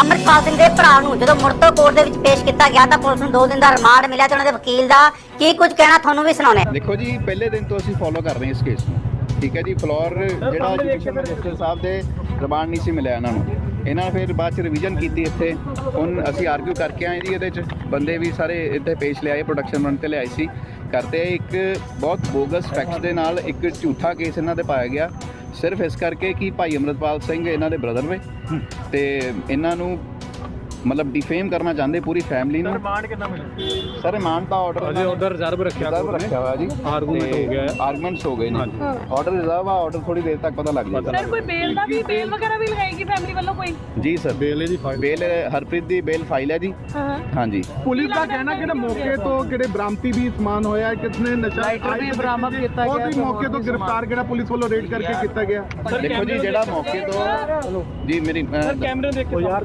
ਅੰਮ੍ਰਿਤਪਾਲ ਸਿੰਘ ਦੇ ਭਰਾ ਨੂੰ ਜਦੋਂ ਮੁੜ ਤੋਂ ਕੋਰਟ ਦੇ ਵਿੱਚ ਪੇਸ਼ ਕੀਤਾ ਗਿਆ ਤਾਂ ਪੁਲਿਸ ਨੂੰ 2 ਦਿਨ ਦਾ ਰਿਮਾਂਡ ਮਿਲਿਆ ਤੇ ਉਹਨਾਂ ਦੇ ਵਕੀਲ ਦਾ ਕੀ ਕੁਝ ਕਹਿਣਾ ਤੁਹਾਨੂੰ ਵੀ ਸੁਣਾਉਣੇ ਦੇਖੋ ਜੀ ਪਹਿਲੇ ਦਿਨ ਤੋਂ ਅਸੀਂ ਫੋਲੋ ਕਰ ਰਹੇ ਹਾਂ ਇਸ ਕੇਸ ਨੂੰ। ਠੀਕ ਹੈ ਜੀ ਫਲੋਰ ਜਿਹੜਾ ਜੁਡੀਸ਼ੀਅਲ ਮੈਜਿਸਟਰੇਟ ਸਾਹਿਬ ਦੇ ਰਿਮਾਂਡ ਨਹੀਂ ਸੀ ਮਿਲਿਆ ਇਹਨਾਂ ਨੂੰ। ਇਹਨਾਂ ਨੇ ਫਿਰ ਬਾਅਦ ਚ ਰਿਵੀਜ਼ਨ ਕੀਤੀ ਇੱਥੇ। ਹੁਣ ਅਸੀਂ ਆਰਗੂ ਕਰਕੇ ਆਏ ਜੀ ਇਹਦੇ ਚ। ਬੰਦੇ ਵੀ ਸਾਰੇ ਇੱਥੇ ਪੇਸ਼ ਲਿਆਏ ਪ੍ਰੋਡਕਸ਼ਨ ਰਨ ਤੇ ਲਿਆਏ ਸੀ। ਕਰਤੇ ਇੱਕ ਬਹੁਤ ਬੋਗਸ ਫੈਕਟਸ ਦੇ ਨਾਲ ਇੱਕ ਝੂਠਾ ਕੇਸ ਇਹਨਾਂ ਤੇ ਪਾਇਆ ਗਿਆ। ਸਿਰਫ ਇਸ ਕਰਕੇ ਕਿ ਭਾਈ ਅਮਰਤਪਾਲ ਸਿੰਘ ਇਹਨਾਂ ਦੇ ਬ੍ਰਦਰ ਵੇ ਤੇ ਇਹਨਾਂ ਨੂੰ ਮਤਲਬ ਡਿਫੇਮ ਕਰਨਾ ਚਾਹੁੰਦੇ ਪੂਰੀ ਫੈਮਿਲੀ ਨੂੰ। ਰਿਮਾਂਡ ਕਿੰਨਾ ਮਿਲਿਆ? ਸਰ ਰਿਮਾਂਡ ਦਾ ਆਰਡਰ ਅਜੇ ਉਧਰ ਰਿਜ਼ਰਵ ਰੱਖਿਆ ਰਿਜ਼ਰਵ ਰੱਖਿਆ ਹੋਇਆ ਜੀ। Argument ਹੋ ਗਿਆ ਹੈ। ਆਰਗੂਮੈਂਟਸ ਹੋ ਗਏ ਨੇ। ਆਰਡਰ ਰਿਜ਼ਰਵ ਆ ਆਰਡਰ ਥੋੜੀ ਦੇਰ ਤੱਕ ਪਤਾ ਲੱਗ ਜਾਏਗਾ। ਸਰ ਕੋਈ ਬੇਲ ਦਾ ਵੀ ਬੇਲ ਵਗੈਰਾ ਵੀ ਲਗਾਏਗੀ ਫੈਮਿਲੀ ਕੋਈ? ਜੀ ਸਰ। ਬੇਲੇ ਦੀ ਫਾਈਲ ਬੇਲ ਹਰਪ੍ਰੀਤ ਦੀ ਬੇਲ ਫਾਈਲ ਹੈ ਜੀ। ਹਾਂ। ਹਾਂਜੀ। ਪੁਲਿਸ ਦਾ ਕਹਿਣਾ ਕਿ ਮੌਕੇ ਤੋਂ ਕਿਹੜੇ ਬ੍ਰਾਮਤੀ ਵੀ ਸਮਾਨ ਹੋਇਆ ਕਿਸਨੇ ਨਸ਼ਾ Lighter ਵੀ ਬਰਾਮਦ ਕੀਤਾ ਉਹ ਗਿਆ ਵੀ ਤੇ ਮੌਕੇ ਤੋਂ ਗ੍ਰਿਫਤਾਰ ਕਿਹੜਾ ਪੁਲਿਸ ਵੱਲੋਂ ਰੇਡ ਕਰਕੇ ਕੀਤਾ ਗਿਆ। ਦੇਖੋ ਜੀ ਜਿਹੜਾ ਮੌਕੇ ਤੋਂ ਜੀ ਮੇਰੀ ਕੈਮਰੇ ਦੇਖੋ। ਯਾਰ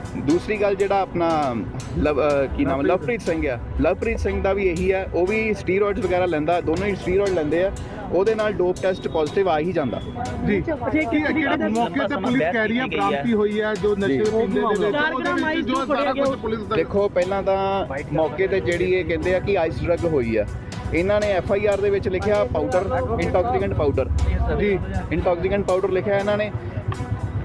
ਦੂਸਰੀ ਗੱਲ ਜਿਹੜਾ ਆਪਣਾ ਲਵ ਅਹ ਕੀ ਨਾਮ ਹੈ? ਲਵਪ੍ਰੀਤ ਸਿੰਘ ਆ। ਲਵਪ੍ਰੀਤ ਸਿੰਘ ਦਾ ਵੀ ਇਹੀ ਆ ਉਹ ਵੀ ਸਟੀਰੋਇਡਸ ਵਗੈਰਾ ਲੈਂਦਾ ਦੋਨੋਂ ਹੀ ਸਟੀਰੋਇਡ ਲੈਂਦੇ ਆ ਉਹਦੇ ਨਾਲ ਡੋਪ ਟੈਸਟ ਪੋਜ਼ਿਟਿਵ ਆ ਹੀ ਜਾਂਦਾ। ਜੀ। ਕੀ ਕਿਹੜੇ ਮੌਕੇ ਤੇ ਪੁਲਿਸ ਕਹਿ ਰਹੀ ਹੈ ਬ੍ਰਾਮਤੀ ਹੋਈ ਹੈ ਜੋ ਨਸ਼ੇ ਪੀਂਦੇ ਦੇ ਵਿੱਚ ਚਾਰ ਗ੍ਰਾਮ ਆਈਸ ਜੋ ਸਾਰਾ ਕੁਝ ਪੁਲਿਸ ਦਾ ਦੇਖੋ ਪਹਿਲਾਂ ਤਾਂ ਮੌਕੇ ਤੇ ਜਿਹੜੀ ਇਹ ਕਹਿੰਦੇ ਆ ਕਿ ਆਈਸ ਡਰੱਗ ਹੋਈ ਆ ਇਹਨਾਂ ਨੇ ਐਫ ਆਈ ਆਰ ਦੇ ਵਿੱਚ ਲਿਖਿਆ ਪਾਊਡਰ ਇੰਟੌਕਸੀਕੈਂਟ ਪਾਊਡਰ ਜੀ। ਇੰਟੌਕਸੀਕੈਂਟ ਪਾਊਡਰ ਲਿਖਿਆ ਇਹਨਾਂ ਨੇ।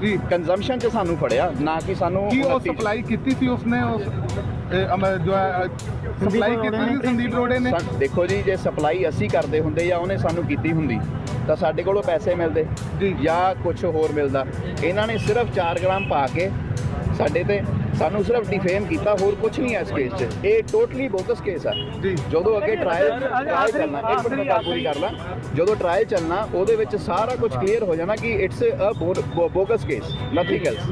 ਜੀ ਕੰਜ਼ੰਪਸ਼ਨ 'ਚ ਸਾਨੂੰ ਫੜਿਆ ਨਾ ਕਿ ਸਾਨੂੰ ਕੀ ਉਹ 29 ਸਪਲਾਈ ਕੀਤੀ ਸੀ ਉਸਨੇ ਉਸ ਇਹ, ਅਮ, ਜੋ ਸਪਲਾਈ ਕੀਤੀ ਸੀ ਸੰਦੀਪ ਰੋੜੇ ਨੇ ਸਾ- ਦੇਖੋ ਜੀ ਜੇ ਸਪਲਾਈ ਅਸੀਂ ਕਰਦੇ ਹੁੰਦੇ ਜਾਂ ਉਹਨੇ ਸਾਨੂੰ ਕੀਤੀ ਹੁੰਦੀ ਤਾਂ ਸਾਡੇ ਕੋਲੋਂ ਪੈਸੇ ਮਿਲਦੇ ਜੀ। ਜਾਂ ਕੁਝ ਹੋਰ ਮਿਲਦਾ ਇਹਨਾਂ ਨੇ ਸਿਰਫ 4 ਗ੍ਰਾਮ ਪਾ ਕੇ ਸਾਡੇ ਤੇ ਸਾਨੂੰ ਸਿਰਫ ਡਿਫੇਮ ਕੀਤਾ ਹੋਰ ਕੁਝ ਨਹੀਂ ਹੈ ਇਸ ਕੇਸ 'ਚ। ਇਹ ਟੋਟਲੀ ਬੋਗਸ ਕੇਸ ਆ। ਜਦੋਂ ਅੱਗੇ ਟ੍ਰਾਇਲ ਟ੍ਰਾਇਲ ਚੱਲਣਾ ਇੱਕ ਮਿੰਟ ਮੈਂ ਗੱਲ ਪੂਰੀ ਕਰ ਲਾਂ। ਜਦੋਂ ਟ੍ਰਾਇਲ ਚੱਲਣਾ ਉਹਦੇ ਵਿੱਚ ਸਾਰਾ ਕੁਝ ਕਲੀਅਰ ਹੋ ਜਾਣਾ ਕਿ it's a bogus case nothing else